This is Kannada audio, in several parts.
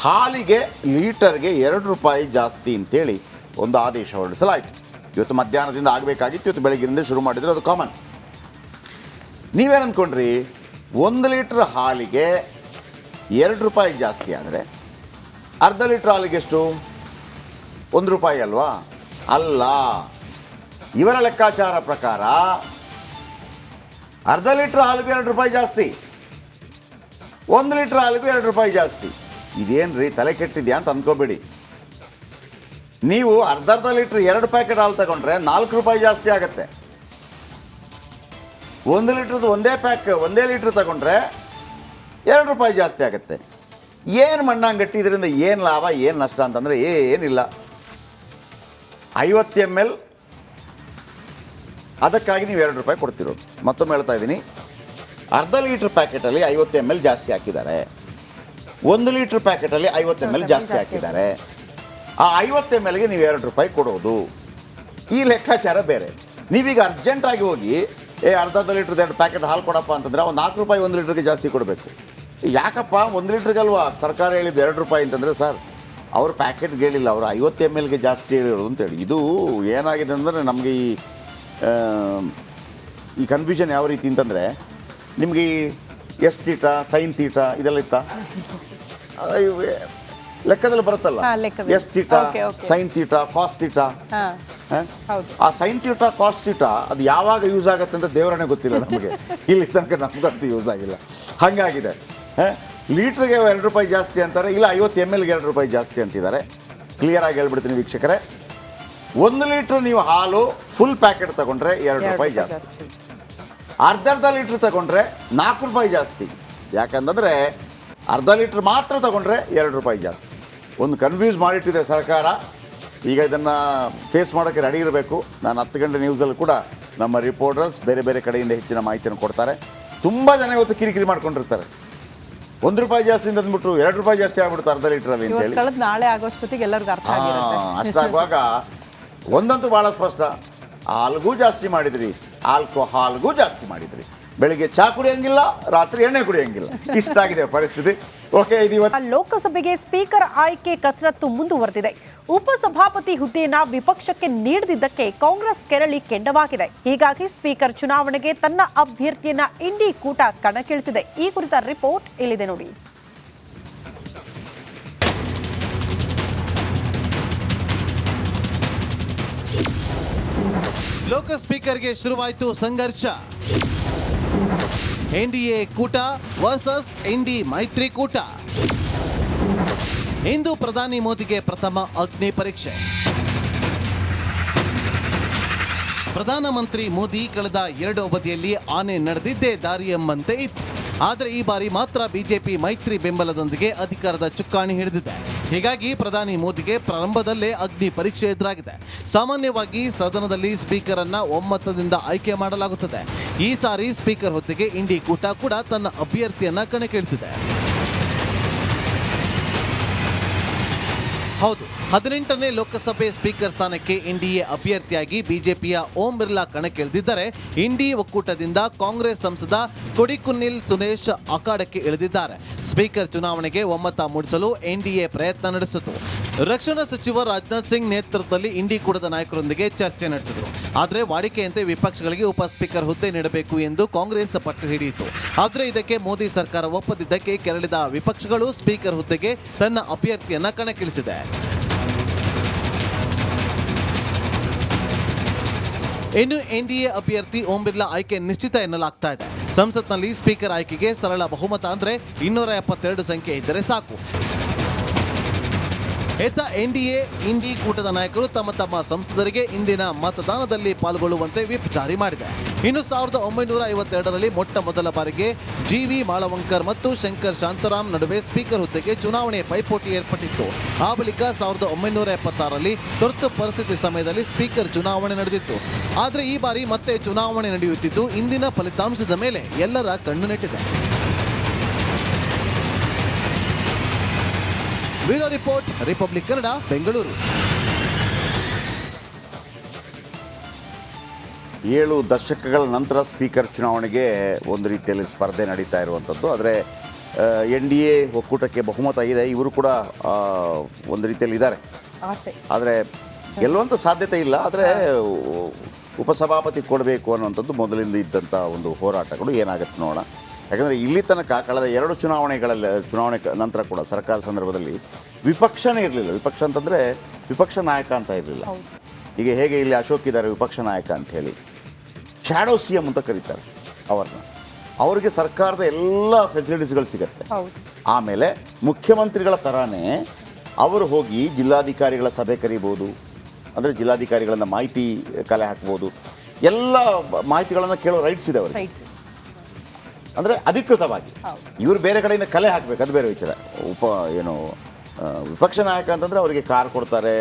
ಹಾಲಿಗೆ ಲೀಟರ್ಗೆ ಎರಡು ರೂಪಾಯಿ ಜಾಸ್ತಿ ಅಂತೇಳಿ ಒಂದು ಆದೇಶ ಹೊರಡಿಸಲಾಯಿತು. ಇವತ್ತು ಮಧ್ಯಾಹ್ನದಿಂದ ಆಗಬೇಕಾಗಿತ್ತು, ಇವತ್ತು ಬೆಳಗ್ಗಿನಿಂದ ಶುರು ಮಾಡಿದರೆ ಅದು ಕಾಮನ್ ನೀವೇನು ಅಂದ್ಕೊಂಡ್ರಿ ಒಂದು ಲೀಟ್ರ್ ಹಾಲಿಗೆ ಎರಡು ರೂಪಾಯಿ ಜಾಸ್ತಿ ಆದರೆ ಅರ್ಧ ಲೀಟ್ರ್ ಹಾಲಿಗೆ ಎಷ್ಟು? ಒಂದು ರೂಪಾಯಿ ಅಲ್ವಾ? ಅಲ್ಲ. ಇವರ ಲೆಕ್ಕಾಚಾರ ಪ್ರಕಾರ ಅರ್ಧ ಲೀಟ್ರ್ ಹಾಲಿಗೂ ಎರಡು ರೂಪಾಯಿ ಜಾಸ್ತಿ. ಒಂದು ಲೀಟ್ರ್ ಹಾಲಿಗೂ ಎರಡು ರೂಪಾಯಿ ಜಾಸ್ತಿ. ಇದೇನು ರೀ ತಲೆ ಕೆಟ್ಟಿದ್ಯಾ ಅಂತ ಅಂದ್ಕೋಬೇಡಿ ನೀವು ಅರ್ಧ ಅರ್ಧ ಲೀಟ್ರ್ ಎರಡು ಪ್ಯಾಕೆಟ್ ಹಾಲು ತಗೊಂಡ್ರೆ ನಾಲ್ಕು ರೂಪಾಯಿ ಜಾಸ್ತಿ ಆಗುತ್ತೆ. ಒಂದು ಲೀಟ್ರದ್ದು ಒಂದೇ ಪ್ಯಾಕ್, ಒಂದೇ ಲೀಟ್ರ್ ತಗೊಂಡ್ರೆ ಎರಡು ರೂಪಾಯಿ ಜಾಸ್ತಿ ಆಗುತ್ತೆ. ಏನು ಮಣ್ಣಂಗಟ್ಟಿ ಇದರಿಂದ ಏನು ಲಾಭ, ಏನು ನಷ್ಟ ಅಂತಂದರೆ ಏನಿಲ್ಲ. ಐವತ್ತು ಎಂ ಎಲ್ ಅದಕ್ಕಾಗಿ ನೀವು ಎರಡು ರೂಪಾಯಿ ಕೊಡ್ತಿರೋದು. ಮತ್ತೊಮ್ಮೆ ಹೇಳ್ತಾ ಇದ್ದೀನಿ. ಅರ್ಧ ಲೀಟ್ರ್ ಪ್ಯಾಕೆಟಲ್ಲಿ ಐವತ್ತು ಎಂ ಎಲ್ ಜಾಸ್ತಿ ಹಾಕಿದ್ದಾರೆ. ಒಂದು ಲೀಟ್ರ್ ಪ್ಯಾಕೆಟಲ್ಲಿ ಐವತ್ತು ಎಂ ಎಲ್ ಜಾಸ್ತಿ ಹಾಕಿದ್ದಾರೆ. ಆ ಐವತ್ತು ಎಂ ಎಲ್ಗೆ ನೀವು ಎರಡು ರೂಪಾಯಿ ಕೊಡೋದು. ಈ ಲೆಕ್ಕಾಚಾರ ಬೇರೆ. ನೀವೀಗ ಅರ್ಜೆಂಟಾಗಿ ಹೋಗಿ ಏ ಅರ್ಧ ಅರ್ಧ ಲೀಟ್ರ್ ಎರಡು ಪ್ಯಾಕೆಟ್ ಹಾಲು ಕೊಡಪ್ಪ ಅಂತಂದ್ರೆ ಒಂದು ನಾಲ್ಕು ರೂಪಾಯಿ ಒಂದು ಲೀಟ್ರಿಗೆ ಜಾಸ್ತಿ ಕೊಡಬೇಕು. ಯಾಕಪ್ಪ ಒಂದು ಲೀಟ್ರಿಗಲ್ವಾ ಸರ್ಕಾರ ಹೇಳಿದ್ದು ಎರಡು ರೂಪಾಯಿ ಅಂತಂದರೆ ಸರ್ ಅವ್ರ ಪ್ಯಾಕೆಟ್ಗೆ ಹೇಳಿಲ್ಲ ಅವರು ಐವತ್ತು ಎಂ ಎಲ್ಗೆ ಜಾಸ್ತಿ ಹೇಳಿರೋದು ಅಂತೇಳಿ ಇದು ಏನಾಗಿದೆ ಅಂದರೆ ನಮಗೆ ಈ ಈ ಕನ್ಫ್ಯೂಷನ್ ಯಾವ ರೀತಿ ಅಂತಂದರೆ ನಿಮಗೆ ಈ ಎಸ್ ತೀಟ ಸೈನ್ ತೀಟ ಇದೆಲ್ಲ ಇತ್ತ? ಲೆಕ್ಕದಲ್ಲಿ ಬರುತ್ತಲ್ಲ. Yes theta. Sine theta cos theta ಹಾ ಆ ಸೈನ್ ತೀಟ ಕಾಸ್ ತೀಟ ಅದು ಯಾವಾಗ ಯೂಸ್ ಆಗುತ್ತೆ ಅಂತ ದೇವರನ್ನೇ ಗೊತ್ತಿಲ್ಲ ನಮಗೆ. ಇಲ್ಲಿ ತನಕ ನಮಗಂತೂ ಯೂಸ್ ಆಗಿಲ್ಲ. ಹಾಗಾಗಿದೆ. ಲೀಟ್ರಿಗೆ ಎರಡು ರೂಪಾಯಿ ಜಾಸ್ತಿ ಅಂತಾರೆ ಇಲ್ಲ ಐವತ್ತು ಎಂ ಎಲ್ಗೆ ಎರಡು ರೂಪಾಯಿ ಜಾಸ್ತಿ ಅಂತಿದ್ದಾರೆ. ಕ್ಲಿಯರ್ ಆಗಿ ಹೇಳ್ಬಿಡ್ತೀನಿ ವೀಕ್ಷಕರೇ. ಒಂದು ಲೀಟ್ರ್ ನೀವು ಹಾಲು ಫುಲ್ ಪ್ಯಾಕೆಟ್ ತಗೊಂಡ್ರೆ ಎರಡು ರೂಪಾಯಿ ಜಾಸ್ತಿ. ಅರ್ಧ ಅರ್ಧ ಲೀಟ್ರ್ ತಗೊಂಡ್ರೆ ನಾಲ್ಕು ರೂಪಾಯಿ ಜಾಸ್ತಿ. ಯಾಕಂತಂದರೆ ಅರ್ಧ ಲೀಟ್ರ್ ಮಾತ್ರ ತಗೊಂಡ್ರೆ ಎರಡು ರೂಪಾಯಿ ಜಾಸ್ತಿ. ಒಂದು ಕನ್ಫ್ಯೂಸ್ ಮಾಡಿಟ್ಟಿದೆ ಸರ್ಕಾರ. ಈಗ ಇದನ್ನು ಫೇಸ್ ಮಾಡೋಕ್ಕೆ ರೆಡಿ ಇರಬೇಕು. ನಾನು ಹತ್ತು ಗಂಟೆ ನ್ಯೂಸಲ್ಲಿ ಕೂಡ ನಮ್ಮ ರಿಪೋರ್ಟರ್ಸ್ ಬೇರೆ ಬೇರೆ ಕಡೆಯಿಂದ ಹೆಚ್ಚಿನ ಮಾಹಿತಿಯನ್ನು ಕೊಡ್ತಾರೆ. ತುಂಬ ಜನ ಇವತ್ತು ಕಿರಿಕಿರಿ ಮಾಡ್ಕೊಂಡಿರ್ತಾರೆ. ಒಂದು ರೂಪಾಯಿ ಜಾಸ್ತಿ ಅಂತ ಅಂದ್ಬಿಟ್ಟು ಎರಡು ರೂಪಾಯಿ ಜಾಸ್ತಿ ಆಗ್ಬಿಡ್ತು ಅರ್ಧ ಲೀಟ್ರಲ್ಲಿ ಅಂತೇಳಿ. ನಾಳೆ ಆಗೋಷ್ಟೊತ್ತಿಗೆ ಎಲ್ಲರಿಗೂ ಅರ್ಥ ಅಷ್ಟಾಗುವಾಗ ಒಂದಂತೂ ಭಾಳ ಸ್ಪಷ್ಟ. ಅಲ್ಗೂ ಜಾಸ್ತಿ ಮಾಡಿದ್ರಿ. ಆಲ್ಕೋಹಾಲ್ಗೂ ಜಾಸ್ತಿ ಮಾಡಿದ್ರಿ. ಬೆಳಿಗ್ಗೆ ಚಾ ಕುಡಿಯಂಗಿಲ್ಲ, ರಾತ್ರಿ ಎಣ್ಣೆ ಕುಡಿಯಂಗಿಲ್ಲ. ಇಷ್ಟಾಗಿದೆ ಪರಿಸ್ಥಿತಿ. ಓಕೆ ಲೋಕಸಭೆಗೆ ಸ್ಪೀಕರ್ ಆಯ್ಕೆ ಕಸರತ್ತು ಮುಂದುವರೆದಿದೆ. ಉಪಸಭಾಪತಿ ಹುದ್ದೆಯನ್ನ ವಿಪಕ್ಷಕ್ಕೆ ನೀಡದಿದ್ದಕ್ಕೆ ಕಾಂಗ್ರೆಸ್ ಕೆರಳಿ ಕೆಂಡವಾಗಿದೆ. ಹೀಗಾಗಿ ಸ್ಪೀಕರ್ ಚುನಾವಣೆಗೆ ತನ್ನ ಅಭ್ಯರ್ಥಿಯನ್ನ ಇಂಡಿ ಕೂಟ ಕಣಕ್ಕಿಳಿಸಿದೆ. ಈ ಕುರಿತ ರಿಪೋರ್ಟ್ ಇಲ್ಲಿದೆ ನೋಡಿ. ಲೋಕ ಸ್ಪೀಕರ್ಗೆ ಶುರುವಾಯಿತು ಸಂಘರ್ಷ. ಎನ್ಡಿಎ ಕೂಟ ವರ್ಸಸ್ ಎನ್ಡಿ ಮೈತ್ರಿಕೂಟ. ಇಂದು ಪ್ರಧಾನಿ ಮೋದಿಗೆ ಪ್ರಥಮ ಅಗ್ನಿ ಪರೀಕ್ಷೆ. ಪ್ರಧಾನಮಂತ್ರಿ ಮೋದಿ ಕಳೆದ ಎರಡು ಅವಧಿಯಲ್ಲಿ ಆನೆ ನಡೆದಿದ್ದೇ ದಾರಿ ಎಂಬಂತೆ ಇತ್ತು. ಆದರೆ ಈ ಬಾರಿ ಮಾತ್ರ ಬಿಜೆಪಿ ಮೈತ್ರಿ ಬೆಂಬಲದೊಂದಿಗೆ ಅಧಿಕಾರದ ಚುಕ್ಕಾಣಿ ಹಿಡಿದಿದೆ. ಹೀಗಾಗಿ ಪ್ರಧಾನಿ ಮೋದಿಗೆ ಪ್ರಾರಂಭದಲ್ಲೇ ಅಗ್ನಿ ಪರೀಕ್ಷೆ ಎದುರಾಗಿದೆ. ಸಾಮಾನ್ಯವಾಗಿ ಸದನದಲ್ಲಿ ಸ್ಪೀಕರ್ ಅನ್ನ ಒಮ್ಮತದಿಂದ ಆಯ್ಕೆ ಮಾಡಲಾಗುತ್ತದೆ. ಈ ಸಾರಿ ಸ್ಪೀಕರ್ ಹೊತ್ತಿಗೆ ಇಂಡಿ ಕೂಟ ಕೂಡ ತನ್ನ ಅಭ್ಯರ್ಥಿಯನ್ನ ಕಣಕ್ಕಿಳಿಸಿದೆ. ಹದಿನೆಂಟನೇ ಲೋಕಸಭೆ ಸ್ಪೀಕರ್ ಸ್ಥಾನಕ್ಕೆ ಎನ್ಡಿಎ ಅಭ್ಯರ್ಥಿಯಾಗಿ ಬಿಜೆಪಿಯ ಓಂ ಬಿರ್ಲಾ ಕಣಕ್ಕಿಳಿದಿದ್ದರೆ. ಇಂಡಿ ಒಕ್ಕೂಟದಿಂದ ಕಾಂಗ್ರೆಸ್ ಸಂಸದ ಕೊಡಿಕುನ್ನಿಲ್ ಸುನೇಶ್ ಅಖಾಡಕ್ಕೆ ಇಳಿದಿದ್ದಾರೆ. ಸ್ಪೀಕರ್ ಚುನಾವಣೆಗೆ ಒಮ್ಮತ ಮೂಡಿಸಲು ಎನ್ಡಿಎ ಪ್ರಯತ್ನ ನಡೆಸಿತು. ರಕ್ಷಣಾ ಸಚಿವ ರಾಜನಾಥ್ ಸಿಂಗ್ ನೇತೃತ್ವದಲ್ಲಿ ಇಂಡಿ ಕೂಡದ ನಾಯಕರೊಂದಿಗೆ ಚರ್ಚೆ ನಡೆಸಿದರು. ಆದರೆ ವಾಡಿಕೆಯಂತೆ ವಿಪಕ್ಷಗಳಿಗೆ ಉಪ ಸ್ಪೀಕರ್ ಹುದ್ದೆ ನೀಡಬೇಕು ಎಂದು ಕಾಂಗ್ರೆಸ್ ಪಟ್ಟು ಹಿಡಿಯಿತು. ಆದರೆ ಇದಕ್ಕೆ ಮೋದಿ ಸರ್ಕಾರ ಒಪ್ಪದಿದ್ದಕ್ಕೆ ಕೆರಳಿದ ವಿಪಕ್ಷಗಳು ಸ್ಪೀಕರ್ ಹುದ್ದೆಗೆ ತನ್ನ ಅಭ್ಯರ್ಥಿಯನ್ನು ಕಣಕ್ಕಿಳಿಸಿದೆ. ಇನ್ನು ಎನ್ಡಿಎ ಅಭ್ಯರ್ಥಿ ಓಂ ಬಿರ್ಲಾ ಆಯ್ಕೆ ನಿಶ್ಚಿತ ಎನ್ನಲಾಗ್ತಾ ಇದೆ. ಸಂಸತ್ನಲ್ಲಿ ಸ್ಪೀಕರ್ ಆಯ್ಕೆಗೆ ಸರಳ ಬಹುಮತ ಅಂದ್ರೆ ಇನ್ನೂರ ಎಪ್ಪತ್ತೆರಡು ಸಂಖ್ಯೆ ಇದ್ದರೆ ಸಾಕು. ಎತ್ತ ಎನ್ಡಿಎ ಇಂಡಿ ಕೂಟದ ನಾಯಕರು ತಮ್ಮ ತಮ್ಮ ಸಂಸದರಿಗೆ ಇಂದಿನ ಮತದಾನದಲ್ಲಿ ಪಾಲ್ಗೊಳ್ಳುವಂತೆ ವಿಪ್ ಜಾರಿ ಮಾಡಿದೆ. ಇನ್ನು ಸಾವಿರದ ಒಂಬೈನೂರ ಐವತ್ತೆರಡರಲ್ಲಿ ಮೊಟ್ಟ ಮೊದಲ ಬಾರಿಗೆ ಜಿ ವಿ ಮಾಳವಂಕರ್ ಮತ್ತು ಶಂಕರ್ ಶಾಂತರಾಮ್ ನಡುವೆ ಸ್ಪೀಕರ್ ಹುದ್ದೆಗೆ ಚುನಾವಣೆ ಪೈಪೋಟಿ ಏರ್ಪಟ್ಟಿತ್ತು. ಆ ಬಳಿಕ ಸಾವಿರದ ಒಂಬೈನೂರ ಎಪ್ಪತ್ತಾರರಲ್ಲಿ ತುರ್ತು ಪರಿಸ್ಥಿತಿ ಸಮಯದಲ್ಲಿ ಸ್ಪೀಕರ್ ಚುನಾವಣೆ ನಡೆದಿತ್ತು. ಆದರೆ ಈ ಬಾರಿ ಮತ್ತೆ ಚುನಾವಣೆ ನಡೆಯುತ್ತಿದ್ದು, ಇಂದಿನ ಫಲಿತಾಂಶದ ಮೇಲೆ ಎಲ್ಲರ ಕಣ್ಣು ನೆಟ್ಟಿದೆ. Bureau report Republic Kannada Bengaluru. ಏಳು ದಶಕಗಳ ನಂತರ ಸ್ಪೀಕರ್ ಚುನಾವಣೆಗೆ ಒಂದು ರೀತಿಯಲ್ಲಿ ಸ್ಪರ್ಧೆ ನಡೀತಾ ಇರುವಂಥದ್ದು. ಆದರೆ ಎನ್ ಡಿ ಎ ಒಕ್ಕೂಟಕ್ಕೆ ಬಹುಮತ ಇದೆ. ಇವರು ಕೂಡ ಒಂದು ರೀತಿಯಲ್ಲಿ ಇದ್ದಾರೆ. ಆದರೆ ಗೆಲ್ಲುವಂಥ ಸಾಧ್ಯತೆ ಇಲ್ಲ. ಆದರೆ ಉಪಸಭಾಪತಿ ಕೊಡಬೇಕು ಅನ್ನುವಂಥದ್ದು ಮೊದಲಿಂದ ಇದ್ದಂಥ ಒಂದು ಹೋರಾಟಗಳು ಏನಾಗುತ್ತೆ ನೋಡೋಣ. ಯಾಕಂದರೆ ಇಲ್ಲಿ ತನಕ ಕಳೆದ ಎರಡು ಚುನಾವಣೆಗಳಲ್ಲಿ ಚುನಾವಣೆ ನಂತರ ಕೂಡ ಸರ್ಕಾರ ಸಂದರ್ಭದಲ್ಲಿ ವಿಪಕ್ಷನೇ ಇರಲಿಲ್ಲ. ವಿಪಕ್ಷ ಅಂತಂದರೆ ವಿಪಕ್ಷ ನಾಯಕ ಅಂತ ಇರಲಿಲ್ಲ. ಈಗ ಹೇಗೆ ಇಲ್ಲಿ ಅಶೋಕ್ ಇದ್ದಾರೆ ವಿಪಕ್ಷ ನಾಯಕ ಅಂತ ಹೇಳಿ ಶ್ಯಾಡೋ ಸಿ ಎಂ ಅಂತ ಕರೀತಾರೆ ಅವ್ರನ್ನ. ಅವರಿಗೆ ಸರ್ಕಾರದ ಎಲ್ಲ ಫೆಸಿಲಿಟೀಸ್ಗಳು ಸಿಗುತ್ತೆ. ಆಮೇಲೆ ಮುಖ್ಯಮಂತ್ರಿಗಳ ಥರನೇ ಅವರು ಹೋಗಿ ಜಿಲ್ಲಾಧಿಕಾರಿಗಳ ಸಭೆ ಕರಿಬೋದು ಅಂದರೆ ಜಿಲ್ಲಾಧಿಕಾರಿಗಳನ್ನ ಮಾಹಿತಿ ಕಲೆ ಹಾಕ್ಬೋದು. ಎಲ್ಲ ಮಾಹಿತಿಗಳನ್ನು ಕೇಳೋ ರೈಟ್ಸ್ ಇದೆ ಅವರಿಗೆ. ಅಂದರೆ ಅಧಿಕೃತವಾಗಿ. ಇವರು ಬೇರೆ ಕಡೆಯಿಂದ ಕಲೆ ಹಾಕಬೇಕು ಅದು ಬೇರೆ ವಿಚಾರ. ಉಪ ಏನು ವಿಪಕ್ಷ ನಾಯಕ ಅಂತಂದರೆ ಅವರಿಗೆ ಕಾರ್ ಕೊಡ್ತಾರೆ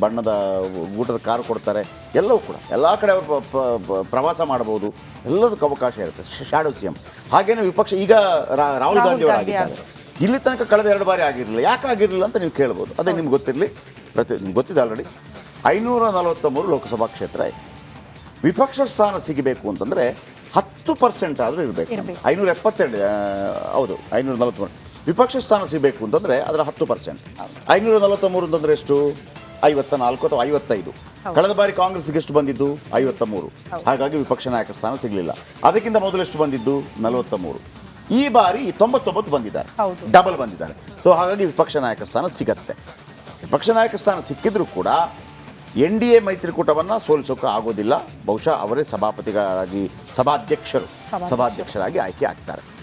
ಬಣ್ಣದ ಊಟದ ಕಾರ್ ಕೊಡ್ತಾರೆ ಎಲ್ಲವೂ ಕೂಡ. ಎಲ್ಲ ಕಡೆ ಅವರು ಪ್ರವಾಸ ಮಾಡ್ಬೋದು ಎಲ್ಲದಕ್ಕೂ ಅವಕಾಶ ಇರುತ್ತೆ. Shadow C M. ಹಾಗೇನೇ ವಿಪಕ್ಷ ಈಗ ರಾ- ರಾಹುಲ್ ಗಾಂಧಿ ಅವರು ಗಾಂಧಿ ಆಗಿದ್ದಾರೆ. ಇಲ್ಲಿ ತನಕ ಕಳೆದ ಎರಡು ಬಾರಿ ಆಗಿರಲಿಲ್ಲ. ಯಾಕೆ ಆಗಿರಲಿಲ್ಲ ಅಂತ ನೀವು ಕೇಳ್ಬೋದು. ಅದೇ ನಿಮ್ಗೆ ಗೊತ್ತಿರಲಿ. ಪ್ರತಿ ನಿಮ್ಗೆ ಗೊತ್ತಿದೆ ಆಲ್ರೆಡಿ ಐನೂರ ನಲವತ್ತ ಮೂರು ಲೋಕಸಭಾ ಕ್ಷೇತ್ರ ಇದೆ. ವಿಪಕ್ಷ ಸ್ಥಾನ ಸಿಗಬೇಕು ಅಂತಂದರೆ ಹತ್ತು ಪರ್ಸೆಂಟ್ ಆದರೂ ಇರಬೇಕು. ಐನೂರ ಎಪ್ಪತ್ತೆರಡು ಹೌದು ಐನೂರ ನಲವತ್ತ್ಮೂರು ವಿಪಕ್ಷ ಸ್ಥಾನ ಸಿಗಬೇಕು ಅಂತಂದರೆ ಅದರ ಹತ್ತು ಪರ್ಸೆಂಟ್ ಐನೂರ ನಲವತ್ತ ಮೂರು ಅಂತಂದರೆ ಎಷ್ಟು? ಐವತ್ತ ನಾಲ್ಕು ಅಥವಾ ಐವತ್ತೈದು. ಕಳೆದ ಬಾರಿ ಕಾಂಗ್ರೆಸ್ಗೆ ಎಷ್ಟು ಬಂದಿದ್ದು? ಐವತ್ತ ಮೂರು ಹಾಗಾಗಿ ವಿಪಕ್ಷ ನಾಯಕ ಸ್ಥಾನ ಸಿಗಲಿಲ್ಲ. ಅದಕ್ಕಿಂತ ಮೊದಲು ಎಷ್ಟು ಬಂದಿದ್ದು? ನಲವತ್ತ ಮೂರು ಈ ಬಾರಿ ತೊಂಬತ್ತೊಂಬತ್ತು ಬಂದಿದ್ದಾರೆ. ಡಬಲ್ ಬಂದಿದ್ದಾರೆ. ಸೊ ಹಾಗಾಗಿ ವಿಪಕ್ಷ ನಾಯಕ ಸ್ಥಾನ ಸಿಗತ್ತೆ. ವಿಪಕ್ಷ ನಾಯಕ ಸ್ಥಾನ ಸಿಕ್ಕಿದ್ರೂ ಕೂಡ ಎನ್ ಡಿ ಎ ಮೈತ್ರಿಕೂಟವನ್ನು ಸೋಲಿಸೋಕೆ ಆಗೋದಿಲ್ಲ ಬಹುಶಃ ಅವರೇ ಸಭಾಪತಿಗಳಾಗಿ ಸಭಾಧ್ಯಕ್ಷರು ಸಭಾಧ್ಯಕ್ಷರು. ಸಭಾಧ್ಯಕ್ಷರಾಗಿ ಆಯ್ಕೆ ಆಗ್ತಾರೆ